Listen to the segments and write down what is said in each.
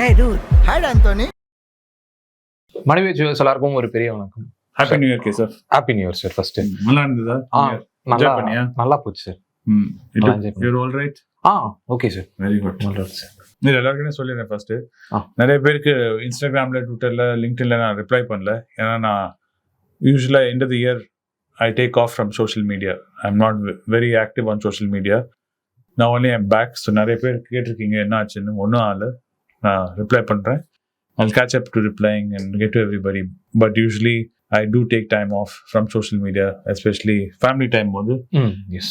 Hey, dude. Hi, Anthony. மனைவி ஜுவல்ஸ் எல்லாருக்கும் ஒரு பெரிய வணக்கம். Happy new year Keshab happy new year sir first நல்லா இருந்ததா? ஆ நல்லா பண்ணியா? நல்லா போச்சு சார் ம். யூர் ஆல் ரைட் ஆ ஓகே சார் வெரி குட் நல்லா இருக்கு சார் இது எல்லாருக்குமே சொல்லிடுறேன் ஃபர்ஸ்ட். நிறைய பேருக்கு இன்ஸ்டாகிராம்ல ட்விட்டர்ல லிங்க்டின்ல நான் ரிப்ளை பண்ணல. ஏன்னா நான் usually end of the year I take off from social media I am not very active on social media நான் ஒன்லி ஐம் பேக் ஸோ நிறைய பேர் கேட்டிருக்கீங்க என்ன ஆச்சுன்னு? ஒன்றும் ஆகல. நான் ரிப்ளை பண்ணுறேன் I catch up to replying and get to everybody but usually I do take time off from social media especially family time போது.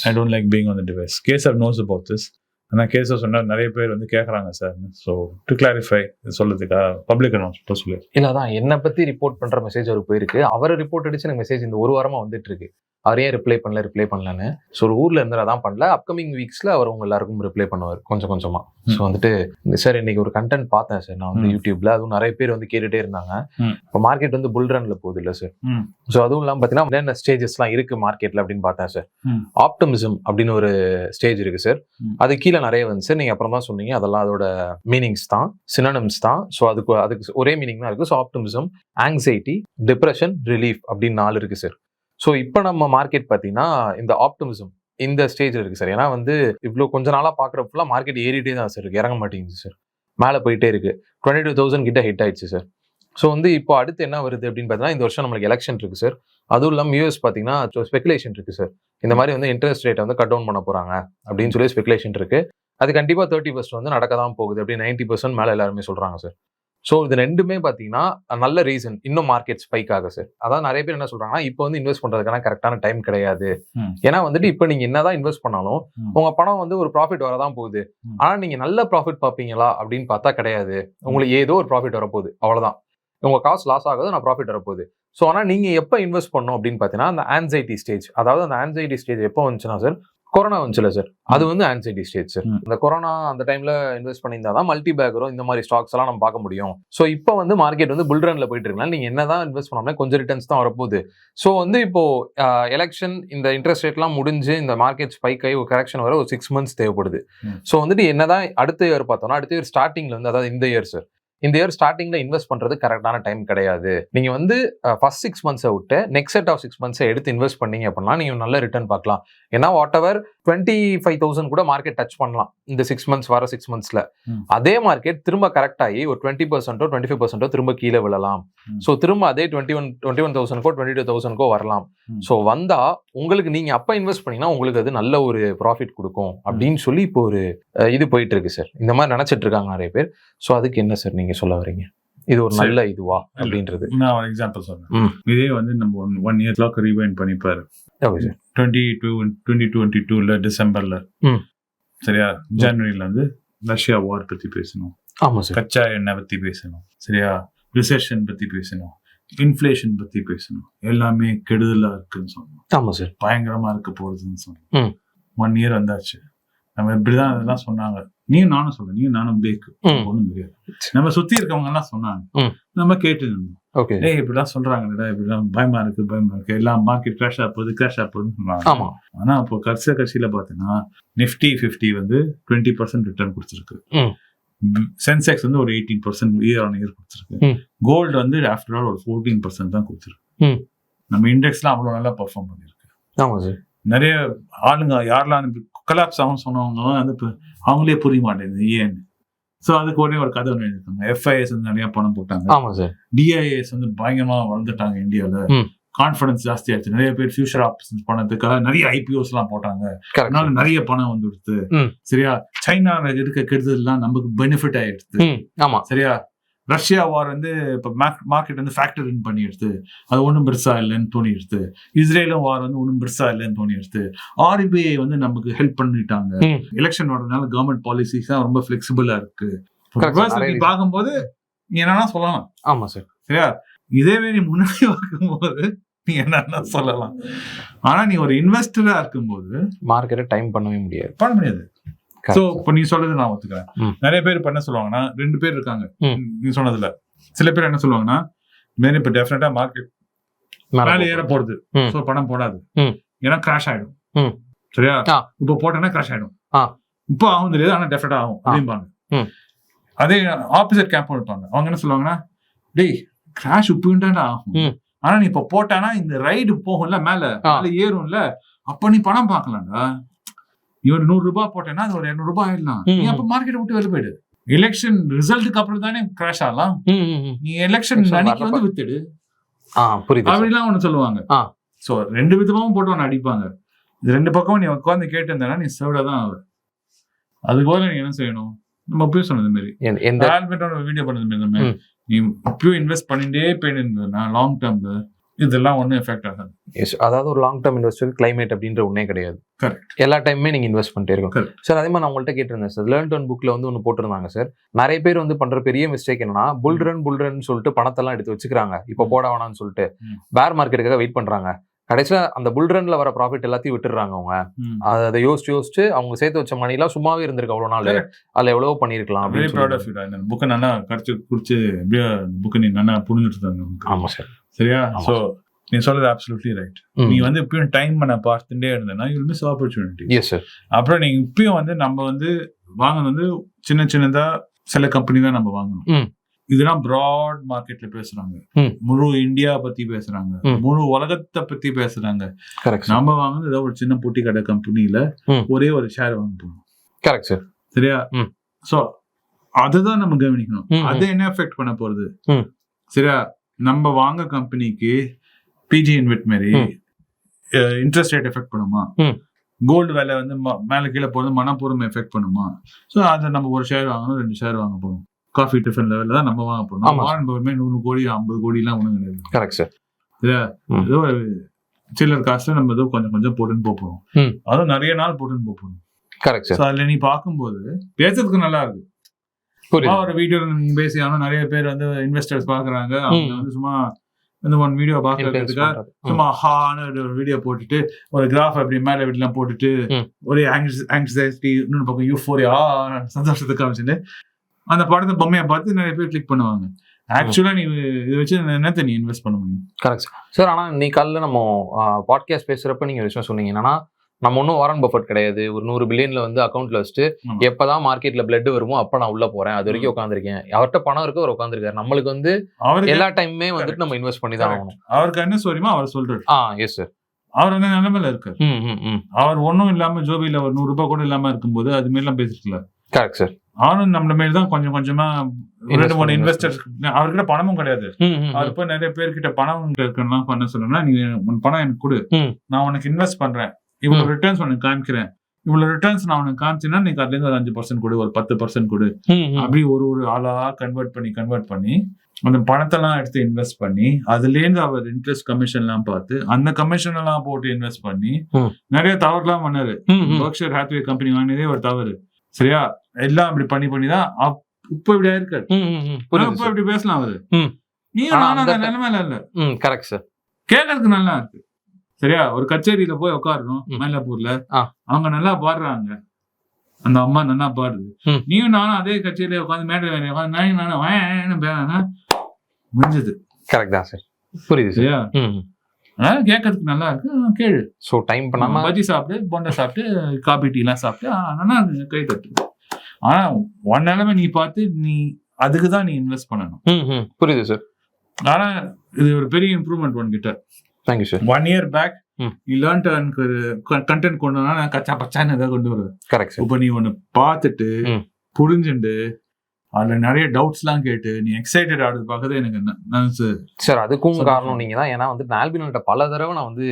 I don't like being on the device kesar knows about this ஆனால் கேசர் சொன்னால் நிறைய பேர் வந்து கேட்குறாங்க sir so to clarify சொல்றதுக்கா? Public announcement சொல்லு இல்ல அதான் என்னை பத்தி ரிப்போர்ட் பண்ற மெசேஜ் அவருக்கு போயிருக்கு. அவரை ரிப்போர்ட் அடிச்சு எனக்கு மெசேஜ் இந்த ஒரு வாரமா வந்துட்டு இருக்கு. அவர் ஏன் ரிப்ளை பண்ணல ரிப்ளை பண்ணலன்னு. ஸோ ஒரு ஊர்ல இருந்து அதான் பண்ணல. அப்கமிங் வீக்ஸ்ல அவர் உங்க எல்லாருக்கும் ரிப்ளை பண்ணுவார் கொஞ்சம் கொஞ்சமா. ஸோ வந்துட்டு சார் இன்னைக்கு ஒரு கண்டென்ட் பார்த்தேன் சார் நான் வந்து. யூடியூப்ல அதுவும் நிறைய பேர் வந்து கேட்டுட்டே இருந்தாங்க. இப்போ மார்க்கெட் வந்து புல் ரன்ல போகுது இல்ல சார். ஸோ அதுவும் இல்லாமல் பார்த்தீங்கன்னா என்னென்ன ஸ்டேஜஸ்லாம் இருக்கு மார்க்கெட்ல அப்படின்னு பார்த்தேன் சார். ஆப்டமிசம் அப்படின்னு ஒரு ஸ்டேஜ் இருக்கு சார். அது கீழே நிறைய வந்து சார் நீங்க அப்புறம் தான் சொன்னீங்க அதெல்லாம் அதோட மீனிங்ஸ் தான் சினனம்ஸ் தான். ஸோ அதுக்கு அதுக்கு ஒரே மீனிங் தான் இருக்கு. So optimism anxiety depression relief அப்படின்னு நாலு இருக்கு சார் ஸோ இப்போ நம்ம மார்க்கெட் பார்த்தீங்கன்னா இந்த ஆப்டமிசம் இந்த ஸ்டேஜில் இருக்குது சார் ஏன்னா வந்து இவ்வளோ கொஞ்ச நாளாக பார்க்குறப்பெல்லாம் மார்க்கெட் ஏறிட்டே தான் சார் இருக்குது இறங்க மாட்டேங்குது சார் மேலே போயிட்டே இருக்குது டுவெண்ட்டி டூ தௌசண்ட் கிட்ட ஹிட் ஆயிடுச்சு சார் ஸோ வந்து இப்போ அடுத்து என்ன வருது அப்படின்னு பார்த்தீங்கன்னா இந்த வருஷம் நம்மளுக்கு எலெக்ஷன் இருக்குது சார் அதுவும் இல்லாமல் யூஎஸ் பார்த்தீங்கன்னா ஸ்பெகுலேஷன் இருக்குது சார் இந்த மாதிரி வந்து இன்ட்ரெஸ்ட் ரேட்டை வந்து கட் டவுன் பண்ண போகிறாங்க அப்படின்னு சொல்லி ஸ்பெகுலேஷன் இருக்குது அது கண்டிப்பாக தேர்ட்டி ஃபர்ஸ்ட் வந்து நடக்க தான் போகுது அப்படி நைன்ட்டி பர்சன்ட் மேலே எல்லாருமே சொல்கிறாங்க சார் ஸோ இது ரெண்டுமே பார்த்தீங்கன்னா நல்ல ரீசன் இன்னும் மார்க்கெட் ஸ்பைக் ஆக சார் அதான் நிறைய பேர் என்ன சொல்றாங்கன்னா இப்போ வந்து இன்வெஸ்ட் பண்றதுக்கான கரெக்டான டைம் கிடையாது. ஏன்னா வந்துட்டு இப்போ நீங்க என்னதான் இன்வெஸ்ட் பண்ணாலும். உங்க பணம் வந்து ஒரு ப்ராஃபிட் வரதான் போகுது. ஆனா நீங்க நல்ல ப்ராஃபிட் பார்ப்பீங்களா அப்படின்னு பார்த்தா கிடையாது. உங்களுக்கு ஏதோ ஒரு ப்ராஃபிட் வரப்போகுது. அவ்வளவுதான். உங்க காசு லாஸ் ஆகுது நான் ப்ராஃபிட் வரப்போகுது. ஸோ ஆனால் நீங்க எப்போ இன்வெஸ்ட் பண்ணணும் அப்படின்னு பார்த்தீங்கன்னா அந்த ஆன்சைட்டி ஸ்டேஜ் அதாவது அந்த ஆன்சைட்டி ஸ்டேஜ் எப்போ வந்துச்சுன்னா சார் கொரோனா வந்துச்சுல சார். அது வந்து ஆன்சைட்டி ஸ்டேஜ் சார். இந்த கொரோனா அந்த டைம்ல இன்வெஸ்ட் பண்ணியிருந்தா தான் மல்டி பேக்கரும் இந்த மாதிரி ஸ்டாக்ஸ் எல்லாம் நம்ம பார்க்க முடியும். ஸோ இப்போ வந்து மார்க்கெட் வந்து புல் ரன்ல போயிட்டு இருக்கலாம் நீங்க என்னதான் இன்வெஸ்ட் பண்ணாமலே கொஞ்சம் ரிட்டர்ன்ஸ் தான் வரப்போகுது. ஸோ வந்து இப்போ எலெக்ஷன் இந்த இன்ட்ரெஸ்ட் ரேட்லாம் முடிஞ்சு இந்த மார்க்கெட் ஸ்பைக் ஆகி ஒரு கரெக்ஷன் வர ஒரு சிக்ஸ் மந்த்ஸ் தேவைப்படுது. ஸோ வந்துட்டு என்னதான் அடுத்த இயர் பார்த்தோம்னா அடுத்த இயர் ஸ்டார்டிங்ல வந்து அதாவது இந்த இயர் சார் இந்த இயர் ஸ்டார்டிங்ல இன்வெஸ்ட் பண்றது கரெக்டான டைம் கிடையாது. நீங்க வந்து ஃபர்ஸ்ட் சிக்ஸ் மந்த்ஸை விட்டு நெக்ஸ்ட் செட் ஆஃப் சிக்ஸ் மந்த்ஸை எடுத்து இன்வெஸ்ட் பண்ணீங்க அப்படின்னா நீங்க நல்ல ரிட்டர்ன் பார்க்கலாம். ஏன்னா whatever twenty five thousand கூட மார்க்கெட் டச் பண்ணலாம். இந்த சிக்ஸ் மந்த்ஸ் வர சிக்ஸ் மந்த்ஸ்ல. அதே மார்க்கெட் திரும்ப கரெக்ட் ஆகி ஒரு டுவெண்ட்டி பர்சன்டோ டுவெண்ட்டி ஃபைவ் பர்சன்டோ திரும்ப கீழே விழலாம். ஸோ திரும்ப அதே டுவெண்ட்டி ஒன் டுவெண்ட்டி ஒன் தௌசண்ட்கோ டுவெண்ட்டி டூ தௌசண்ட்கோ வரலாம். ஸோ வந்தா உங்களுக்கு நீங்க அப்ப இன்வெஸ்ட் பண்ணீங்கன்னா உங்களுக்கு அது நல்ல ஒரு ப்ராஃபிட் கொடுக்கும். அப்படின்னு சொல்லி இப்போ ஒரு இது போயிட்டு இருக்கு சார் இந்த மாதிரி நினைச்சிட்டு இருக்காங்க நிறைய பேர். ஸோ அதுக்கு என்ன சார் நீங்க சொல்ல வரீங்க இது ஒரு. நல்ல இதுவா அப்படின்றது. நான் ஒரு எக்ஸாம்பிள் சொல்றேன். இதே வந்து நம்ம one one year clock rewind பண்ணிப்பாரு. Okay sir. Twenty two twenty twenty டூல டிசம்பர்ல. சரியா? ஜனவரில வந்து ரஷ்யா வார் பத்தி பேசணும். ஆமா சார். கச்சா எண்ணெய் பத்தி பேசணும். சரியா? ரிசெஷன் பத்தி பேசணும். இன்ஃப்ளேஷன் பத்தி பேசணும். எல்லாமே கெடுதலா இருக்குன்னு சொன்னோம். ஆமா சார். பயங்கரமா இருக்க போகுதுன்னு சொன்னோம். ஒன் இயர் வந்தாச்சு. நம்ம இப்படிதான் அதெல்லாம் சொன்னாங்க. நீயும் நானும் சொல்றேன். நீயும் நானும் பேக்கு. ஒண்ணும் தெரியாது நம்ம சுத்தி இருக்கவங்க எல்லாம் சொன்னாங்க. நம்ம கேட்டு இருந்தோம் ஏய் இப்படிலாம் சொல்றாங்கடா இப்படிலாம் பயமா இருக்கு பயமா இருக்கு. எல்லாம் மார்க்கெட் கிராஷ் ஆக போகுது கிராஷ் ஆக போகுதுன்னு சொன்னாங்க. ஆனா இப்போ கடைசி கட்சியில பாத்தீங்கன்னா நிஃப்டி ஃபிஃப்டி வந்து டுவெண்ட்டி பர்சன்ட் ரிட்டர்ன் கொடுத்துருக்கு. சென்செக்ஸ் வந்து ஒரு eighteen percent year on year கொடுத்துருக்கு. கோல்டு வந்து ஆஃப்டர் ஆல் ஒரு ஃபோர்டீன் பர்சன்ட் தான் கொடுத்துருக்கு. நம்ம இண்டெக்ஸ்லாம் அவ்வளவு நல்லா பெர்ஃபார்ம் பண்ணிருக்கு ஆமா சார் நிறைய ஆளுங்க யாரெல்லாம் கொலாப்ஸ் ஆகும் சொன்னவங்க வந்து அவங்களே புரிய மாட்டேங்குது ஏன்னு. ஸோ அதுக்கு உடனே ஒரு கதை ஒன்று எழுதிருக்காங்க எஃப்ஐஎஸ் வந்து நிறைய பணம் போட்டாங்க. ஆமா சார் டிஐஎஸ் வந்து பயங்கரமா வளர்ந்துட்டாங்க இந்தியால ம். கான்ஃபிடன்ஸ் ஜாஸ்தி ஆச்சு. நிறைய பேர் ஃபியூச்சர் ஆப்ஷன்ஸ் பண்ணதுக்காக நிறைய ஐபிஓஸ் எல்லாம் போட்டாங்க. அதனால நிறைய பணம் வந்து கொடுத்து ம். சரியா? சைனால இருக்க கெடுதல்லாம் நமக்கு பெனிஃபிட் ஆயிடுது ம். ஆமா. சரியா? ரஷ்யா வார் வந்து இப்போ மார்க்கெட் வந்து ஃபேக்டர் இன் பண்ணி எடுத்து அது ஒன்றும் பெருசா இல்லைன்னு தோணி எடுத்து இஸ்ரேலும் வார் வந்து ஒன்றும் பெருசா இல்லைன்னு தோணி எடுத்து ஆர்பிஐ வந்து நமக்கு ஹெல்ப் பண்ணிட்டாங்க. எலெக்ஷன் வரதுனால கவர்மெண்ட் பாலிசிஸ் தான் ரொம்ப ஃபிளெக்சிபிளா இருக்கு. பார்க்கும்போது என்னன்னா சொல்லலாம். ஆமா சார் சரியா? இதேவே நீ முன்னாடி பார்க்கும்போது நீ என்னன்னா சொல்லலாம். ஆனா நீ ஒரு இன்வெஸ்டரா இருக்கும்போது மார்க்கெட்டை டைம் பண்ணவே முடியாது. பண்ண முடியாது. சோ இப்போ நீ சொல்றது நான் ஒத்துக்கிறேன். நிறைய பேர் என்ன சொல்லுவாங்கன்னா ரெண்டு பேர் இருக்காங்க. நீ சொன்னதுல சில பேர் என்ன சொல்லுவாங்கன்னா மேலே இப்ப டெஃபினட்டா மார்க்கெட் மேல. ஏற போறது. சோ பணம் போடாது. ஏன்னா கிராஷ் ஆயிடும். சரியா. இப்ப போட்டேன்னா கிராஷ் ஆயிடும். இப்போ ஆகும் தெரியாது ஆனா டெஃபினட்டா ஆகும். அப்படிம்பாங்க. அதே ஆப்போசிட் கேம்ப் இருப்பாங்க அவங்க என்ன சொல்லுவாங்கன்னா டேய் கிராஷ் உப்புண்டாண்டா ஆகும். ஆனா நீ இப்ப போட்டானா இந்த ரைடு போகும்ல மேல. மேல ஏறும்ல அப்ப நீ பணம் பார்க்கலாம்டா நீ ஒரு நூறு ரூபாய் போட்டேன்னா அது ஒரு இருநூறு ரூபாய் ஆயிடலாம். நீ அப்ப மார்க்கெட் விட்டு வெளில போயிடு எலெக்ஷன் ரிசல்ட்டுக்கு அப்புறம் தானே கிராஷ் ஆகலாம். நீ எலெக்ஷன் அன்னைக்கு. வந்து வித்துடு. அப்படிலாம் ஒண்ணு சொல்லுவாங்க. சோ ரெண்டு விதமாவும் போட்டு ஒன்னு அடிப்பாங்க இது ரெண்டு பக்கமும் நீ உட்காந்து கேட்டு இருந்தேன்னா நீ சேவ்டா தான் ஆகுது அதுக்கு நீ என்ன செய்யணும் நம்ம அப்பயும் சொன்னது மாதிரி எந்த- வீடியோ பண்ணது மாதிரி. நீ இப்பயும் இன்வெஸ்ட் பண்ணிட்டே போயிட்டு இருந்ததுன்னா லாங் டேர்ம்ல இதெல்லாம் ஒன்றும் எஃபெக்ட் ஆகாது. Yes, அதாவது ஒரு லாங் டேர்ம் இன்வெஸ்டர் கிளைமேட் அப்படின்ற ஒன்றே கிடையாது. Correct. எல்லா டைமுமே நீங்க இன்வெஸ்ட் பண்ணிட்டே Correct. சார் அதே மாதிரி நான் உங்கள்கிட்ட கேட்டிருந்தேன் சார் லேர்ன் டவுன் புக்ல வந்து ஒன்று போட்டிருந்தாங்க சார் நிறைய பேர் வந்து பண்ற பெரிய மிஸ்டேக் என்னன்னா புல் ரன் புல் ரன் சொல்லிட்டு பணத்தெல்லாம் எடுத்து வச்சுக்கிறாங்க. இப்போ போட வேணாம்னு சொல்லிட்டு. பேர் மார்க்கெட்டுக்காக வெயிட் பண்றாங்க. கடைசியில அந்த புல் ரன்ல வர ப்ராஃபிட் எல்லாத்தையும் விட்டுறாங்க அவங்க. அதை யோசிச்சு யோசிச்சு அவங்க சேர்த்து வச்ச மணிலாம் சும்மாவே இருந்திருக்கு அவ்வளவு நாள். அதுல எவ்வளவோ இந்த புக்கை நல்லா கடிச்சு குடிச்சு புக்கை நீ நல்லா புரிஞ்சுட்டு இருந்தாங்க ஆமா சார் சரியா. சோ நீ சொல்றது அப்சல்யூட்லி ரைட் நீ வந்து இப்பயும் டைம் பண்ண பார்த்துட்டே இருந்தேன்னா you miss opportunity yes sir அப்புறம் நீங்க இப்பயும் வந்து நம்ம வந்து வாங்குறது வந்து சின்ன சின்னதா சில கம்பெனி தான் நம்ம வாங்கணும். இதெல்லாம் ப்ராட் மார்க்கெட்ல பேசுறாங்க. முழு இந்தியா பத்தி பேசுறாங்க. முழு உலகத்தை பத்தி பேசுறாங்க கரெக்ட் நம்ம வாங்குறது ஏதோ ஒரு சின்ன பொட்டி கடை கம்பெனில. ஒரே ஒரு ஷேர் வாங்க போறோம் கரெக்ட் சார் சரியா. சோ அதுதான் நம்ம கவனிக்கணும். அது என்ன எஃபெக்ட் பண்ண போறது. சரியா நம்ம வாங்க கம்பெனிக்கு பிஜி இன்வெட் மாதிரி ம். இன்ட்ரெஸ்ட் ரேட் எஃபெக்ட் பண்ணுமா. கோல்டு விலை வந்து மேல கீழே போறது மனப்பூர்வம் எஃபெக்ட் பண்ணுமா ஸோ அதை நம்ம ஒரு ஷேர் வாங்கணும் ரெண்டு ஷேர் வாங்க போறோம் காஃபி டிஃபன் லெவல்ல தான் நம்ம வாங்க ஆமா. வாரன் பவர்மே நூறு கோடி ஐம்பது கோடி எல்லாம் ஒண்ணும் கிடையாது கரெக்ட் சார் ம். ஏதோ ஒரு சில்லர் காசுல நம்ம ஏதோ கொஞ்சம் கொஞ்சம் போட்டுன்னு போக போறோம் ம். அதுவும் நிறைய நாள் போட்டுன்னு போக போறோம் கரெக்ட் சார் அதுல நீ பார்க்கும்போது பேசுறதுக்கு நல்லா இருக்கு ஒரு வீடியோ நீங்க பேசி ஆனா நிறைய பேர் வந்து இன்வெஸ்டர்ஸ் பாக்குறாங்க அவங்க. வந்து சும்மா இந்த ஒன் வீடியோ Influence பாக்குறதுக்கு பண்றது. ம். சும்மா ஹான்னு ஒரு வீடியோ போட்டுட்டு ஒரு கிராஃப் அப்படி மேல இப்படிலாம் போட்டுட்டு. ஒரே ஆங்ஸைட்டி இன்னொரு பக்கம் யூஃபோரியா சந்தோஷத்தை காமிச்சுட்டு அந்த படத்தை பொம்மையை பார்த்து நிறைய பேர் கிளிக் பண்ணுவாங்க ஆக்சுவலா நீ இதை வச்சு என்னத்தை நீ இன்வெஸ்ட் பண்ண முடியும் கரெக்ட் சார் சார் ஆனால் நீ காலைல நம்ம பாட்காஸ்ட் பேசுகிறப்ப நீங்கள் விஷயம் சொன்னீங்க என்னன்னா நம்ம ஒன்றும் வாரன் பஃபட் கிடையாது. ஒரு நூறு பில்லியன்ல வந்து அக்கௌண்ட்ல வச்சுட்டு. எப்பதான் மார்க்கெட்ல பிளட் வருமோ அப்ப நான் உள்ள போறேன். அது வரைக்கும் உட்காந்துருக்கேன் அவர்கிட்ட பணம் இருக்கு அவர் உட்காந்துருக்காரு நம்மளுக்கு வந்து எல்லா டைமுமே வந்துட்டு நம்ம இன்வெஸ்ட் பண்ணி தான் ஆகணும். அவருக்கு என்ன சொல்லியுமோ அவர் சொல்றாரு. ஆ எஸ் சார் அவர் வந்து நிலைமையில இருக்காரு? அவர் ஒண்ணும் இல்லாம ஜோபியில ஒரு நூறு ரூபாய் கூட இல்லாம இருக்கும்போது அது மாதிரிலாம் பேசிருக்கல. கரெக்ட் சார் அவனும் நம்மள மாரி தான் கொஞ்சம் கொஞ்சமா ரெண்டு மூணு இன்வெஸ்டர்ஸ் அவர்கிட்ட பணமும் கிடையாது. அவர் போய் நிறைய பேர்கிட்ட பணம் இருக்குன்னா பண்ண சொல்லணும்னா நீ உன் பணம் எனக்கு கொடு. நான் உனக்கு இன்வெஸ்ட் பண்றேன். இவ்வளவு ரிட்டர்ன்ஸ் உனக்கு காமிக்கிறேன். இவ்வளவு ரிட்டர்ன்ஸ் நான் உனக்கு காமிச்சேன்னா நீ அதுல இருந்து ஒரு அஞ்சு பர்சன்ட் கொடு ஒரு பத்து பர்சன்ட் கொடு. அப்படி ஒரு ஒரு ஆளா கன்வெர்ட் பண்ணி கன்வெர்ட் பண்ணி அந்த பணத்தெல்லாம் எடுத்து இன்வெஸ்ட் பண்ணி அதுல இருந்து அவர் இன்ட்ரெஸ்ட் கமிஷன் எல்லாம் பார்த்து அந்த கமிஷன் எல்லாம் போட்டு இன்வெஸ்ட் பண்ணி. நிறைய தவறுலாம் பண்ணாரு. பர்க்ஷயர் ஹாத்வே கம்பெனி வாங்கினதே ஒரு தவறு. சரியா? எல்லாம் அப்படி பண்ணி பண்ணி தான் இப்ப இப்படி ஆயிருக்காரு. இப்ப இப்படி பேசலாம் அவரு. நீ நானும் அந்த நிலைமையில இல்ல. Correct sir. கேட்கறதுக்கு நல்லா இருக்கு. சரியா? ஒரு கச்சேரியில போய் உட்காரணும். மயிலாப்பூர்ல. அவங்க நல்லா பாடுறாங்க. அந்த அம்மா நல்லா பாடுது. நீயும் நானும் அதே கச்சேரியில உட்காந்து மேடை வேலை உட்காந்து நானும் நானும் பேனா முடிஞ்சது. கரெக்ட் தான் சார் புரியுது சார் சரியா? அதனால கேட்கறதுக்கு நல்லா இருக்கு. கேளு. ஸோ டைம் பண்ணாம பஜ்ஜி சாப்பிட்டு போண்டா சாப்பிட்டு காபி டீ எல்லாம் சாப்பிட்டு ஆ, நல்லா இருக்கு, கை தட்டு ஆனா ஒன் நிலைமை நீ பார்த்து நீ அதுக்கு தான் நீ இன்வெஸ்ட் பண்ணணும். புரியுது சார் ஆனா இது ஒரு பெரிய இம்ப்ரூவ்மெண்ட் உன்கிட்ட. Thank you sir one year back. நீ லேர்ன் ஒரு கண்டென்ட் கொண்டு வந்தா நான் கச்சா பச்சான்னு ஏதாவது கொண்டு வருவேன். கரெக்ட் இப்போ நீ ஒன்னு பார்த்துட்டு ம். புரிஞ்சுண்டு அதுல நிறைய டவுட்ஸ்லாம் கேட்டு நீ எக்ஸைட்டட் ஆகுது பார்க்கறது எனக்கு நினைச்சு சார் அதுக்கும் காரணம் சார். நீங்க தான் ஏன்னா வந்து நான் ஆல்பினோட பல தடவை நான் வந்து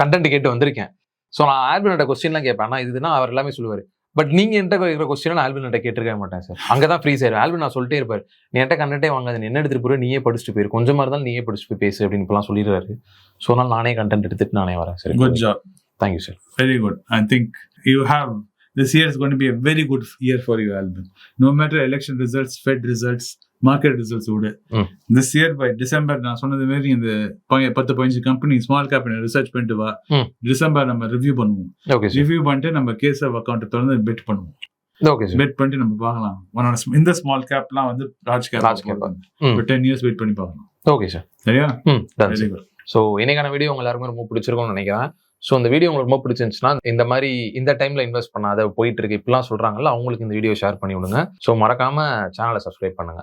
கண்டென்ட் கேட்டு வந்திருக்கேன். ஸோ நான் ஆல்பினோட கொஸ்டின்லாம் கேட்பேன். ஆனா இதுனா அவர் எல்லாமே சொல்லுவார் பட் நீங்க என்கிட்ட கேட்குற கொஸ்டின் நான் ஆல்பினோட கேட்டிருக்க மாட்டேன் சார் அங்கதான் ஃப்ரீ சார் ஆல்பின் நான் சொல்லிட்டே இருப்பார். நீ என்கிட்ட கண்டென்ட்டே வாங்காது. நீ என்ன எடுத்துட்டு போற? நீயே படிச்சுட்டு போயிரு. கொஞ்சமா இருந்தாலும் நீயே படிச்சுட்டு போய் பேசு அப்படின்னு இப்பெல்லாம் சொல்லிடுறாரு. ஸோ அதனால நானே கண்டென்ட் எடுத்துட்டு நானே வரேன் sir good job thank you sir very good I think you have this year is gonna be a very good year for you album no matter election results Fed results market results ம். This year by December நான் சொன்னது மாதிரி இந்த பத்து பதினஞ்சு company small cap research பண்ணிட்டு வா. December நம்ம ரிவ்யூ பண்ணுவோம். ஓகே சார் ரிவ்யூ பண்ணிட்டு நம்ம கேஸ் ஆஃப் அக்கௌண்ட் திறந்து பெட் பண்ணுவோம். ஓகே சார் பெட் பண்ணிட்டு நம்ம பார்க்கலாம். உன்னோட இந்த ஸ்மால் கேப்லாம் வந்து ராஜ் கேப் Large cap. ம். டென் இயர்ஸ் வெயிட் பண்ணி பார்க்கலாம். ஓகே சார் சரியா? ஸோ இன்னைக்கான வீடியோ உங்க எல்லாருமே ரொம்ப பிடிச்சிருக்கும்னு நினைக்கிறேன். ஸோ இந்த வீடியோ உங்களுக்கு ரொம்ப பிடிச்சிருந்துச்சுன்னா இந்த மாதிரி இந்த டைம்ல இன்வெஸ்ட் பண்ணாத போயிட்டு இருக்கு இப்படிலாம் சொல்றாங்கல்ல அவங்களுக்கு இந்த வீடியோ ஷேர் பண்ணி விடுங்க. ஸோ மறக்காம சேனலை சப்ஸ்கிரைப் பண்ணுங்க.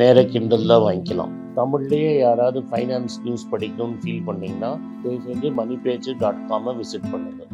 நேராக தான் வாங்கிக்கலாம். தமிழ்லேயே யாராவது ஃபைனான்ஸ் நியூஸ் படிக்கணும்னு ஃபீல் பண்ணிங்கன்னா தயவு செஞ்சு மணி பேஜ் டாட் காமை விசிட் பண்ணுங்கள்